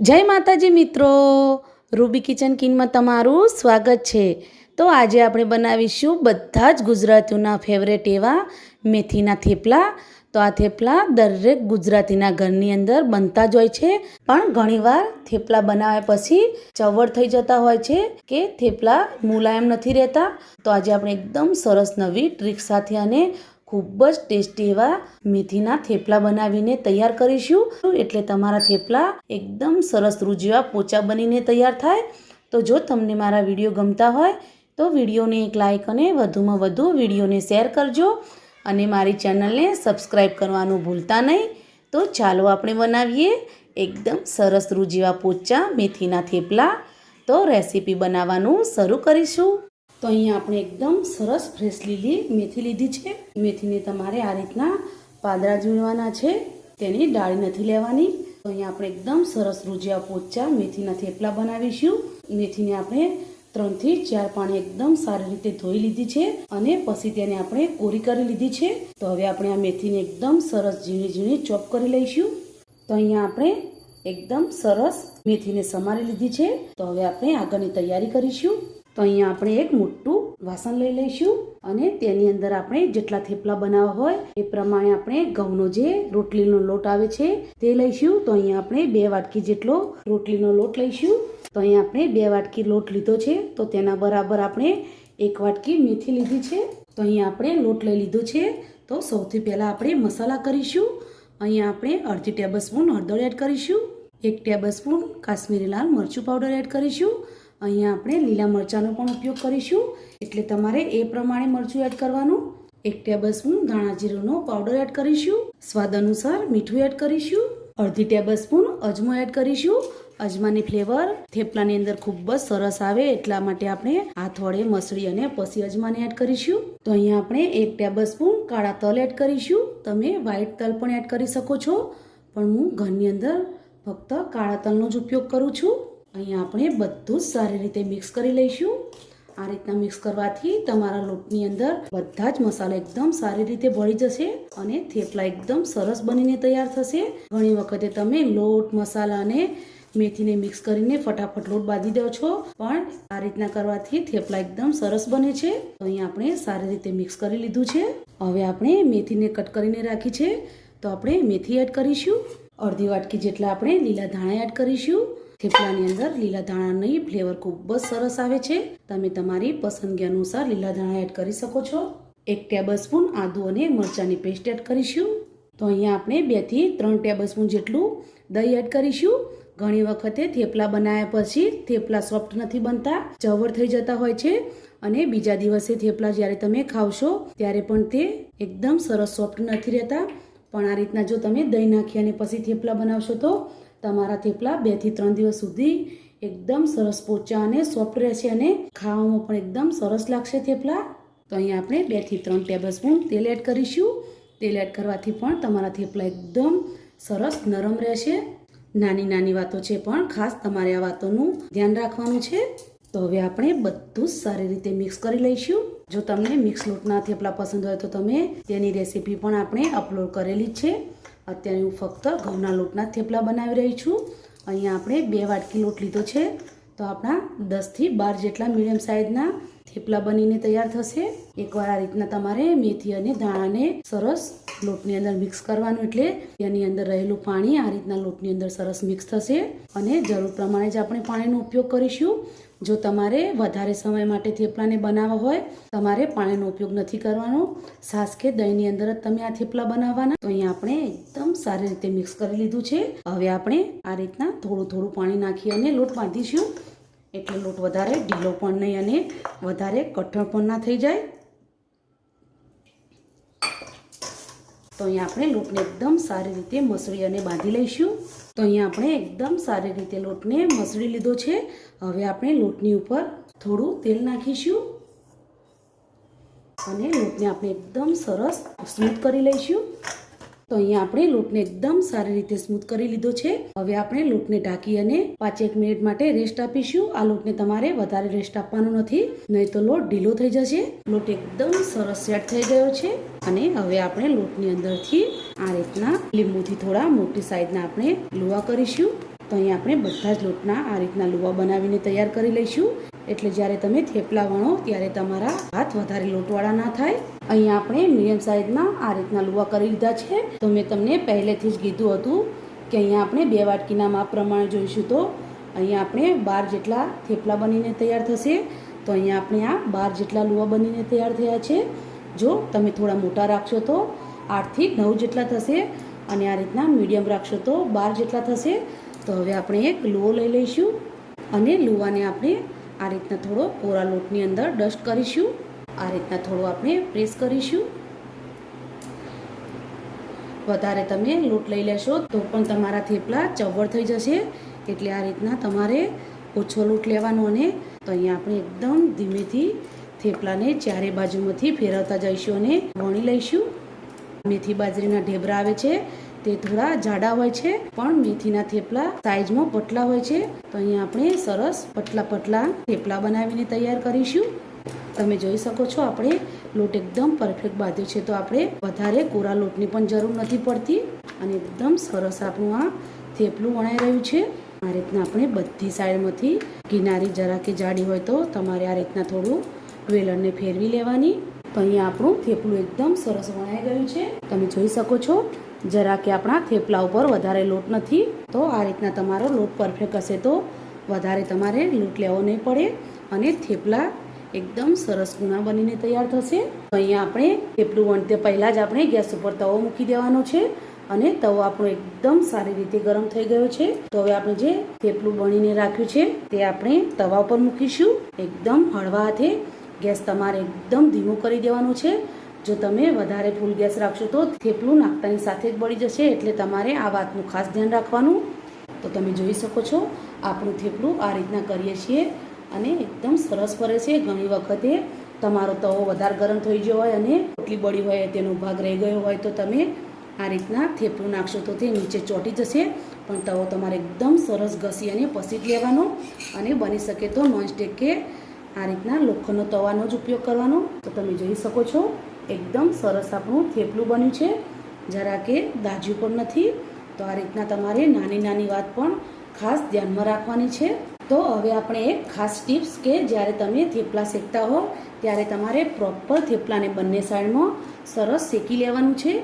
જય માતાજી મિત્રો. રૂબી કિચન કિનમાં તમારું સ્વાગત છે. તો આજે આપણે બનાવીશું બધા જ ગુજરાતીઓના ફેવરેટ એવા મેથીના થેપલા. તો આ થેપલા દરેક ગુજરાતીના ઘરની અંદર બનતા જ હોય છે. પણ ઘણીવાર થેપલા બનાવ્યા પછી ચવડ થઈ જતા હોય છે કે થેપલા મુલાયમ નથી રહેતા. તો આજે આપણે એકદમ સરસ નવી ટ્રીક સાથે અને ખૂબ જ ટેસ્ટી એવા મેથીના થેપલા બનાવીને તૈયાર કરીશું. એટલે તમારા થેપલા એકદમ સરસ રૂજીવા પોચા બનીને તૈયાર થાય. તો જો તમને મારા વીડિયો ગમતા હોય, તો વિડીયોને એક લાઇક અને વધુમાં વધુ વિડીયોને શેર કરજો. અને મારી ચેનલને સબસ્ક્રાઈબ કરવાનું ભૂલતા નહીં. તો ચાલો આપણે બનાવીએ એકદમ સરસ રૂજીવા પોચા મેથીના થેપલા. તો રેસીપી બનાવવાનું શરૂ કરીશું. તો અહીંયા આપણે એકદમ સરસ ફ્રેશ લીલી મેથી લીધી છે. મેથીને તમારે આ રીતના પાદરા ઝીણવાના છે. તેની ડાળી નથી લેવાની. તો અહીંયા આપણે એકદમ સરસ રૂજિયા પોચા મેથીના થેપલા બનાવીશું. મેથીને આપણે ત્રણથી ચાર પાણી એકદમ સારી રીતે ધોઈ લીધી છે અને પછી તેને આપણે કોરી કરી લીધી છે. તો હવે આપણે આ મેથીને એકદમ સરસ ઝીણી ઝીણી ચોપ કરી લઈશું. તો અહીંયા આપણે એકદમ સરસ મેથીને સમારી લીધી છે. તો હવે આપણે આગળની તૈયારી કરીશું. તો અહીંયા આપણે એક મોટું વાસણ લઈ લઈશું અને તેની અંદર આપણે જેટલા થેપલા બનાવવા હોય એ પ્રમાણે આપણે ઘઉંનો જે રોટલીનો લોટ આવે છે તે લઈશું. તો અહીંયા આપણે બે વાટકી જેટલો રોટલીનો લોટ લઈશું. તો અહીંયા આપણે બે વાટકી લોટ લીધો છે. તો તેના બરાબર આપણે એક વાટકી મેથી લીધી છે. તો અહીંયા આપણે લોટ લઈ લીધો છે. તો સૌથી પહેલાં આપણે મસાલા કરીશું. અહીંયા આપણે અડધી ટેબલ સ્પૂન હળદર એડ કરીશું. એક ટેબલ સ્પૂન કાશ્મીરી લાલ મરચું પાવડર એડ કરીશું. અહીંયા આપણે લીલા મરચાંનો પણ ઉપયોગ કરીશું. એટલે તમારે એ પ્રમાણે મરચું એડ કરવાનું. એક ટેબલ સ્પૂન ધાણા જીરુંનો પાવડર એડ કરીશું. સ્વાદ અનુસાર મીઠું એડ કરીશું. અડધી ટેબલ સ્પૂન અજમો એડ કરીશું. અજમાની ફ્લેવર થેપલાની અંદર ખૂબ જ સરસ આવે એટલા માટે આપણે હાથ વડે મસળી અને પછી અજમાને એડ કરીશું. તો અહીંયા આપણે એક ટેબલ સ્પૂન કાળા તલ એડ કરીશું. તમે વ્હાઇટ તલ પણ એડ કરી શકો છો. પણ હું ઘરની અંદર ફક્ત કાળા તલનો જ ઉપયોગ કરું છું. અહીંયા આપણે બધું જ સારી રીતે મિક્સ કરી લઈશું. આ રીતના મિક્સ કરવાથી તમારા લોટની અંદર બધા જ મસાલા એકદમ સારી રીતે ભળી જશે અને થેપલા એકદમ સરસ બનીને તૈયાર થશે. ઘણી વખતે તમે લોટ મસાલા અને મેથીને મિક્સ કરીને ફટાફટ લોટ બાંધી દો છો. પણ આ રીતના કરવાથી થેપલા એકદમ સરસ બને છે. તો અહીંયા આપણે સારી રીતે મિક્સ કરી લીધું છે. હવે આપણે મેથીને કટ કરીને રાખી છે. તો આપણે મેથી એડ કરીશું. અડધી વાટકી જેટલા આપણે લીલા ધાણા એડ કરીશું. થેપલાની અંદર લીલા ધાણાની ફ્લેવર ખૂબ જ સરસ આવે છે. તમે તમારી પસંદગી અનુસાર લીલા ધાણા એડ કરી શકો છો. એક ટેબલ સ્પૂન આદુ અને મરચાંની પેસ્ટ એડ કરીશું. તો અહીંયા આપણે બેથી ત્રણ ટેબલ સ્પૂન જેટલું દહીં એડ કરીશું. ઘણી વખતે થેપલા બનાવ્યા પછી થેપલા સોફ્ટ નથી બનતા ચવડ થઈ જતા હોય છે. અને બીજા દિવસે થેપલા જ્યારે તમે ખાવશો, ત્યારે પણ તે એકદમ સરસ સોફ્ટ નથી રહેતા. પણ આ રીતના જો તમે દહીં નાખી અને પછી થેપલા બનાવશો તો તમારા થેપલા બેથી ત્રણ દિવસ સુધી એકદમ સરસ પોચા અને સોફ્ટ રહેશે અને ખાવામાં પણ એકદમ સરસ લાગશે થેપલા. તો અહીંયા આપણે બેથી ત્રણ ટેબલ સ્પૂન તેલ એડ કરીશું. તેલ એડ કરવાથી પણ તમારા થેપલા એકદમ સરસ નરમ રહેશે નાની નાની વાતો છે પણ ખાસ તમારે આ વાતોનું ધ્યાન રાખવાનું છે. તો હવે આપણે બધું જ સારી રીતે મિક્સ કરી લઈશું. જો તમને મિક્સ લોટના થેપલા પસંદ હોય તો તમે તેની રેસીપી પણ આપણે અપલોડ કરેલી છે. અત્યારે હું ફક્ત ઘઉંના લોટના થેપલા બનાવી રહી છું. અહીંયા આપણે બે વાટકી લોટ લીધો છે. તો આપણા દસથી બાર જેટલા મીડિયમ સાઇઝના થેપલા બનીને તૈયાર થશે. એકવાર આ રીતના તમારે મેથી અને ધાણાને સરસ લોટની અંદર મિક્સ કરવાનું એટલે તેની અંદર રહેલું પાણી આ રીતના લોટની અંદર સરસ મિક્સ થશે. અને જરૂર પ્રમાણે જ આપણે પાણીનો ઉપયોગ કરીશું. જો તમારે વધારે સમય માટે થેપલાને બનાવવા હોય, તમારે પાણીનો ઉપયોગ નથી કરવાનો. સાસ કે દહીંની અંદર જ તમે આ થેપલા બનાવવાના. તો અહીંયા આપણે એકદમ સારી રીતે મિક્સ કરી લીધું છે. હવે આપણે આ રીતના થોડું થોડું પાણી નાખી અને લોટ બાંધીશું. એટલે લોટ વધારે ઢીલો પણ નહીં અને વધારે કઠણ પણ ના થઈ જાય. તો અહીંયા આપણે લોટને એકદમ સારી રીતે મસળી અને બાંધી લઈશું. તો અહીંયા આપણે એકદમ સારી રીતે લોટને મસળી લીધો છે. હવે આપણે લોટની ઉપર થોડું તેલ નાખીશું. અને લોટને આપણે એકદમ સરસ સ્મૂથ કરી લઈશું. તો અહીંયા આપણે લોટને એકદમ સારી રીતે સ્મૂથ કરી લીધો છે. હવે આપણે લોટને ઢાંકી અને પાંચેક મિનિટ માટે રેસ્ટ આપીશું. આ લોટને તમારે વધારે રેસ્ટ આપવાનો નથી, નહીં તો લોટ ઢીલો થઈ જશે. લોટ એકદમ સરસ સેટ થઈ ગયો છે. અને હવે આપણે લોટની અંદરથી આ રીતના લીંબુથી થોડા મોટી સાઈઝના આપણે લુવા કરીશું. તો અહીંયા આપણે બધા જ લોટના આ રીતના લુવા બનાવીને તૈયાર કરી લઈશું. એટલે જ્યારે તમે થેપલા વણો, ત્યારે તમારા હાથ વધારે લોટવાળા ના થાય. અહીંયા આપણે મીડિયમ સાઇઝના આ રીતના લુવા કરી લીધા છે. તો મેં તમને પહેલેથી જ કીધું હતું કે અહીંયા આપણે બે વાટકીના માપ પ્રમાણે જોઈશું તો અહીંયા આપણે બાર જેટલા થેપલા બનીને તૈયાર થશે. તો અહીંયા આપણે આ બાર જેટલા લુવા બનીને તૈયાર થયા છે. જો તમે થોડા મોટા રાખશો તો આઠથી નવ જેટલા થશે અને આ રીતના મીડિયમ રાખશો તો બાર જેટલા થશે. તો હવે આપણે એક લુવો લઈ લઈશું અને લુવાને આપણે આ રીતના થોડો કોરા લોટની અંદર ડસ્ટ કરીશું. આ રીતના થોડો આપણે પ્રેસ કરીશું. વધારે તમે લોટ લઈ લેશો તો પણ તમારા થેપલા ચવડ થઈ જશે. એટલે આ રીતના તમારે ઓછો લોટ લેવાનો અને તો અહીંયા આપણે એકદમ ધીમેથી થેપલાને ચારે બાજુમાંથી ફેરવતા જઈશું અને વણી લઈશું. મેથી બાજરીના ઢેબરા આવે છે. તે થોડા જાડા હોય છે, પણ મેથીના થેપલા સાઈઝમાં પતલા હોય છે. તો અહીંયા આપણે સરસ પટલા પટલા થેપલા બનાવીને તૈયાર કરીશું. તમે જોઈ શકો છો, આપણે લોટ એકદમ પરફેક્ટ બાંધ્યો છે. તો આપણે વધારે કોરા લોટની પણ જરૂર નથી પડતી. અને એકદમ સરસ આપણું આ થેપલું વણાઈ રહ્યું છે. આ રીતના આપણે બધી સાઈડમાંથી કિનારી જરા કે જાડી હોય તો તમારે આ રીતના થોડું વેલણને ફેરવી લેવાની. તો અહીંયા આપણું થેપલું એકદમ સરસ વણાઈ ગયું છે. તમે જોઈ શકો છો જરા કે આપણા થેપલા ઉપર વધારે લોટ નથી, તો આ રીતના તમારો લોટ પરફેક્ટ હશે તો વધારે તમારે લોટ લેવો નહીં પડે અને થેપલા એકદમ સરસ ગુણા બનીને તૈયાર થશે. અહીંયા આપણે થેપલું વણતે પહેલાં જ આપણે ગેસ ઉપર તવો મૂકી દેવાનો છે અને તવો આપણો એકદમ સારી રીતે ગરમ થઈ ગયો છે. તો હવે આપણે જે થેપલું બનીને રાખ્યું છે તે આપણે તવા ઉપર મૂકીશું. એકદમ હળવા હાથે ગેસ તમારે એકદમ ધીમું કરી દેવાનું છે. જો તમે વધારે ફૂલ ગેસ રાખશો તો થેપલું નાખતાની સાથે જ બળી જશે એટલે તમારે આ વાતનું ખાસ ધ્યાન રાખવાનું. તો તમે જોઈ શકો છો, આપણું થેપલું આ રીતના કરીએ છીએ અને એકદમ સરસ ફરે છે. ઘણી વખતે તમારો તવો વધારે ગરમ થઈ ગયો હોય અને રોટલી બળી હોય, તેનો ભાગ રહી ગયો હોય, તો તમે આ રીતના થેપલું નાખશો તો તે નીચે ચોંટી જશે. પણ તવો તમારે એકદમ સરસ ઘસી અને પસી લેવાનો અને બની શકે તો નોનસ્ટિક કે આ રીતના લોખંડનો તવાનો જ ઉપયોગ કરવાનો. તો તમે જોઈ શકો છો એકદમ સરસ આપણું થેપલું બન્યું છે. જરા કે દાજ્યું પણ નથી. તો આ રીતના તમારે નાની નાની વાત પણ ખાસ ધ્યાનમાં રાખવાની છે. તો હવે આપણે એક ખાસ ટિપ્સ કે જ્યારે તમે થેપલા શેકતા હો, ત્યારે તમારે પ્રોપર થેપલાને બંને સાઈડમાં સરસ શેકી લેવાનું છે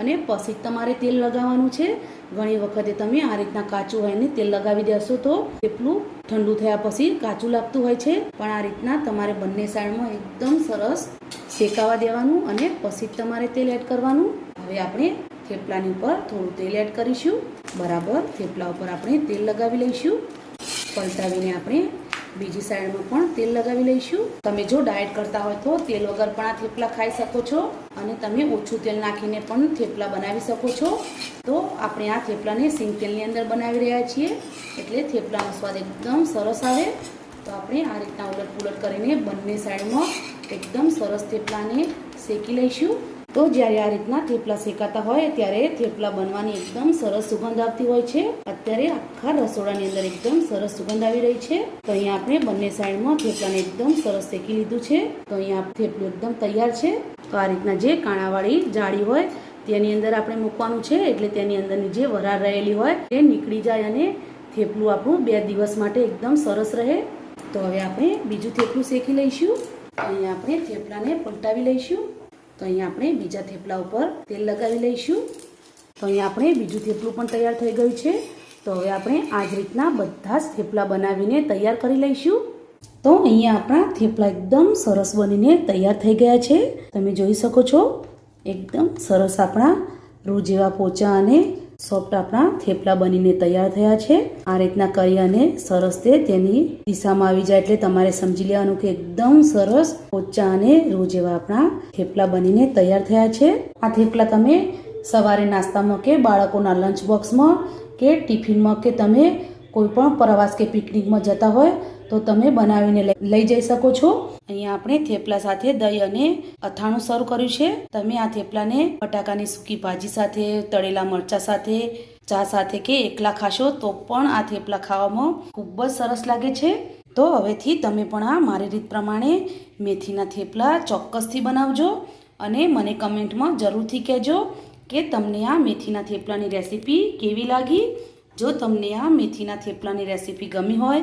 અને પછી તમારે તેલ લગાવવાનું છે. ઘણી વખતે તમે આ રીતના કાચું હોય ને તેલ લગાવી દેશો તો થેપલું ઠંડુ થયા પછી કાચું લાગતું હોય છે. પણ આ રીતના તમારે બંને સાઈડમાં એકદમ સરસ શેકાવા દેવાનું અને પછી તમારે તેલ એડ કરવાનું. હવે આપણે થેપલાની ઉપર થોડું તેલ એડ કરીશું. બરાબર, થેપલા ઉપર આપણે તેલ લગાવી લઈશું. પલટાવીને આપણે બીજી સાઈડમાં પણ તેલ લગાવી લઈશું. તમે જો ડાયટ કરતા હોય તો તેલ વગર પણ આ થેપલા ખાઈ શકો છો. અને તમે ઓછું તેલ નાખીને પણ થેપલા બનાવી શકો છો. તો આપણે આ થેપલાને સિંગ તેલની અંદર બનાવી રહ્યા છીએ. એટલે થેપલાનો સ્વાદ એકદમ સરસ આવે. તો આપણે આ રીતના ઉલટ પુલટ કરીને બંને સાઈડમાં એકદમ સરસ થેપલાને શેકી લઈશું. તો જ્યારે આ રીતના થેપલા શેકાતા હોય ત્યારે થેપલા બનવાની એકદમ સરસ સુગંધ આવતી હોય છે. અત્યારે આખા રસોડાની અંદર એકદમ સરસ સુગંધ આવી રહી છે. તો અહીંયા આપણે બંને સાઈડમાં થેપલાને એકદમ સરસ શેકી લીધું છે. તો અહીંયા થેપલું એકદમ તૈયાર છે. તો આ રીતના જે કાણાવાળી જાળી હોય તેની અંદર આપણે મૂકવાનું છે. એટલે તેની અંદરની જે વરાળ રહેલી હોય તે નીકળી જાય અને થેપલું આપણું બે દિવસ માટે એકદમ સરસ રહે. તો હવે આપણે બીજું થેપલું શેકી લઈશું. અહીંયા આપણે થેપલાને પલટાવી લઈશું. તો અહીંયા આપણે બીજા થેપલા ઉપર તેલ લગાવી લઈશું. તો અહીંયા આપણે બીજું થેપલું પણ તૈયાર થઈ ગયું છે. તો હવે આપણે આ જ રીતના બધા જ થેપલા બનાવીને તૈયાર કરી લઈશું. તો અહીંયા આપણા થેપલા એકદમ સરસ બનીને તૈયાર થઈ ગયા છે. તમે જોઈ શકો છો, એકદમ સરસ આપણા રૂ જેવા પોચા અને સોફ્ટ આપણા થેપલા બનીને તૈયાર થયા છે. આ રીતના કરી અને સરસ તે તેની દિશામાં આવી જાય એટલે તમારે સમજી લેવાનું કે એકદમ સરસ પોચા અને રોજ એવા આપણા થેપલા બનીને તૈયાર થયા છે. આ થેપલા તમે સવારે નાસ્તામાં કે બાળકોના લંચ બોક્સમાં કે ટિફિનમાં કે તમે કોઈ પણ પ્રવાસ કે પિકનિકમાં જતા હોય તો તમે બનાવીને લઈ- જઈ શકો છો. અહીંયા આપણે થેપલા સાથે દહીં અને અથાણું સર્વ કર્યું છે. તમે આ થેપલાને બટાકાની સૂકી ભાજી સાથે, તળેલા મરચા સાથે, ચા સાથે કે એકલા ખાશો તો પણ આ થેપલા ખાવામાં ખૂબ જ સરસ લાગે છે. તો હવેથી તમે પણ આ મારી રીત પ્રમાણે મેથીના થેપલા ચોક્કસથી બનાવજો અને મને કમેન્ટમાં જરૂરથી કહેજો કે તમને આ મેથીના થેપલાની રેસીપી કેવી લાગી. જો તમને આ મેથીના થેપલાની રેસીપી ગમી હોય